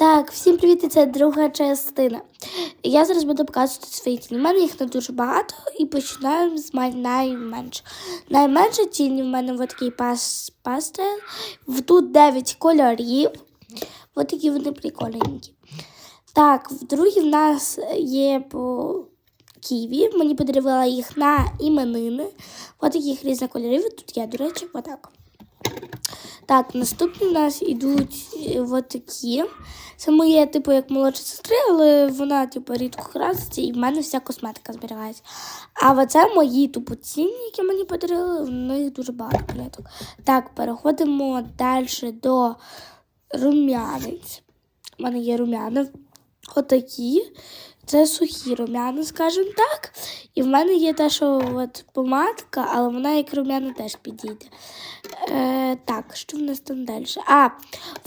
Так, всім привіт, це друга частина. Я зараз буду показувати свої тіні. У мене їх не дуже багато і починаємо з найменше. Найменша тінь в мене от такий пас. Тут 9 кольорів. Ось такі вони прикольненькі. Так, в другій в нас є по Києві. Мені подарувала їх на іменини. Ось таких різних кольорів. Тут є, до речі, отак. Так, наступні у нас ідуть е, такі. Це моє, типу, як молодша сестра, але вона, типу, рідко краситься, і в мене вся косметика зберігається. А оце мої тупо ціні, які мені подарили, в них дуже багато клеток. Так, переходимо далі до рум'янець. У мене є рум'яна. Отакі. Це сухі рум'яна, скажімо так. І в мене є те, що от помадка, але вона як рум'яна теж підійде. Е, так, що в нас там далі? А,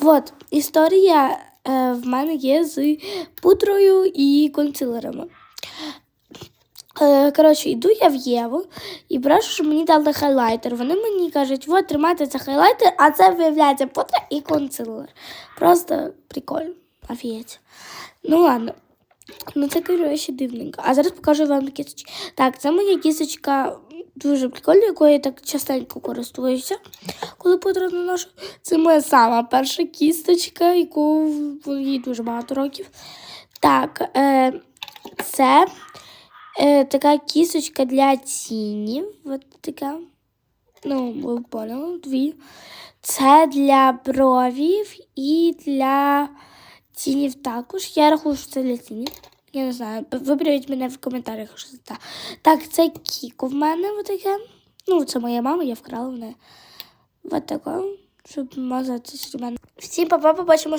от, історія е, в мене є з пудрою і консилерами. Е, коротше, йду я в Єву і прошу, щоб мені дали хайлайтер. Вони мені кажуть, от тримайте це хайлайтер, а це виявляється пудра і консилер. Просто прикольно. Офігеть. Ну ладно. Ну, це коротше дивненько. А зараз покажу вам кісточки. Так, це моя кісточка дуже прикольна, якою я так частенько користуюся, коли пудра наношу. Це моя сама перша кісточка, яку їй дуже багато років. Так, е, це е, така кісточка для тіні. От така. Ну, ви поняли, дві. Це для бровів і для тінів також. Я рахую, що це для тінів. Я не знаю. Виберіть мене в коментарях, що це так. Так, це кіко в мене отаке. Ну, це моя мама, я вкрала в неї. Ось таке, щоб мазатися в мене. Всім па-па, побачимо.